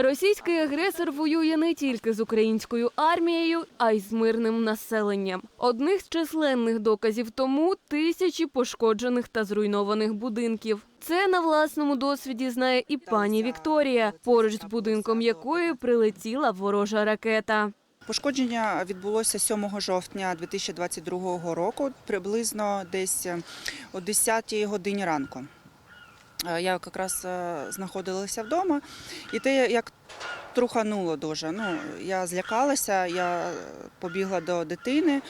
Російський агресор воює не тільки з українською армією, а й з мирним населенням. Одних з численних доказів тому тисячі пошкоджених та зруйнованих будинків. Це на власному досвіді знає і пані Вікторія, поруч з будинком якої прилетіла ворожа ракета. Пошкодження відбулося 7 жовтня 2022 року, приблизно десь о 10 годині ранку. Е, Я якраз е, знаходилася вдома, і те, як трухануло дуже. Ну, я злякалася, я побігла до дитини.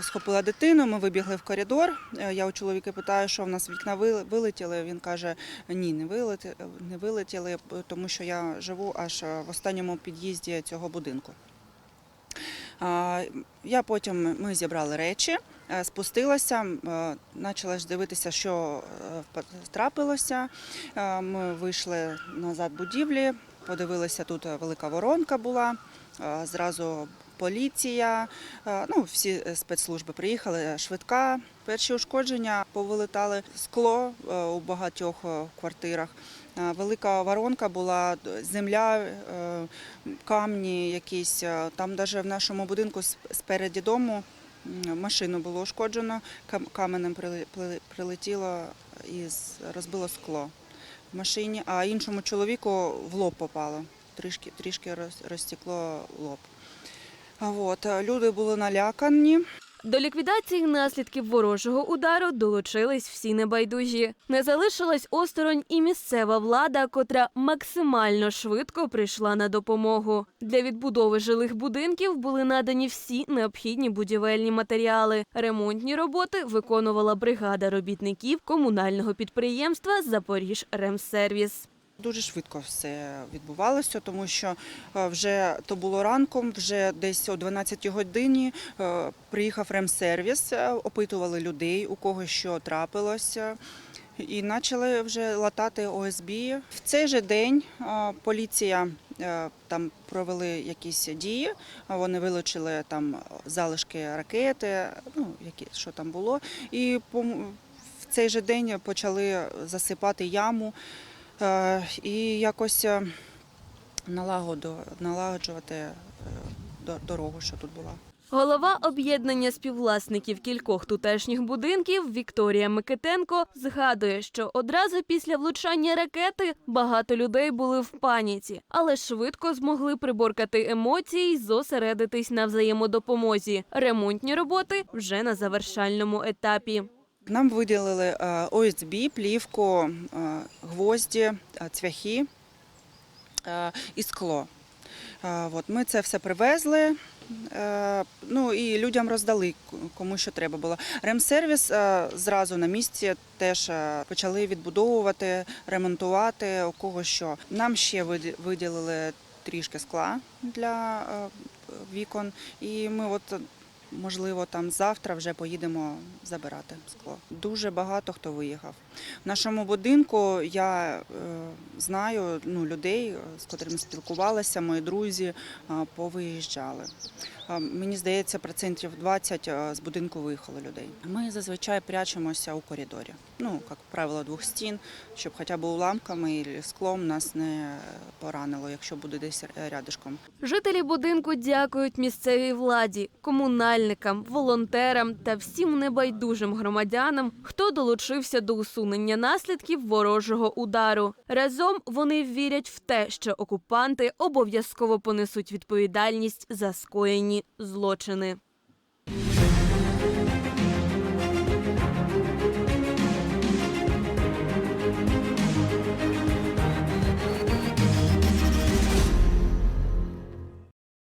Схопила дитину, ми вибігли в коридор. Е, Я у чоловіка питаю, що в нас вікна вилетіли. Він каже: ні, не вилетіли, тому що я живу аж е, в останньому під'їзді цього будинку. Я потім ми зібрали речі, е, спустилася, е, почала дивитися, що е, трапилося. Е, Ми вийшли назад будівлі, подивилися, тут велика воронка була. е, Зразу поліція, е, ну всі спецслужби приїхали, швидка. Перші ушкодження повилетали скло е, у багатьох е, квартирах. Е, Велика воронка була, земля, е, камні якісь. е, Там навіть в нашому будинку спереді дому машину було ушкоджено, каменем прилетіло і розбило скло в машині, а іншому чоловіку в лоб попало. Трішки, трішки розтекло лоб. От, е, люди були налякані. До ліквідації наслідків ворожого удару долучились всі небайдужі. Не залишилась осторонь і місцева влада, котра максимально швидко прийшла на допомогу. Для відбудови жилих будинків були надані всі необхідні будівельні матеріали. Ремонтні роботи виконувала бригада робітників комунального підприємства Запоріж Ремсервіс. Дуже швидко все відбувалося, тому що е, вже то було ранком, вже десь о 12 годині е, приїхав ремсервіс, е, опитували людей, у кого що трапилося. І почали вже латати ОСБ. В цей же день поліція там провели якісь дії. Вони вилучили там залишки ракети, ну які що там було. І в цей же день почали засипати яму. Е, і якось е, налагоду, налагоджувати е, до- дорогу, що тут була. Голова об'єднання співвласників кількох тутешніх будинків Вікторія Микитенко згадує, що одразу після влучання ракети багато людей були в паніці, але швидко змогли приборкати емоції й зосередитись на взаємодопомозі. Ремонтні роботи вже на завершальному етапі. Нам виділили е, ОСБ, плівку, е, гвозді, е, цвяхи і скло. От, ми це все привезли. е, Ну і людям роздали кому що треба було. Ремсервіс е, зразу на місці теж е, почали відбудовувати, ремонтувати у кого що. Нам ще виділили трішки скла для вікон, і ми от можливо там завтра вже поїдемо забирати скло. Дуже багато хто виїхав. В нашому будинку я е, знаю ну, людей, з котрими спілкувалася, мої друзі е, повиїжджали. Мені здається, процентів 20 е, з будинку виїхало людей. Ми зазвичай прячемося у коридорі. Ну, як правило, двох стін, щоб хоча б уламками і склом нас не поранило, якщо буде десь рядишком. Жителі будинку дякують місцевій владі, комунальникам, волонтерам та всім небайдужим громадянам, хто долучився до усунення наслідків ворожого удару. Разом вони вірять в те, що окупанти обов'язково понесуть відповідальність за скоєні злочини.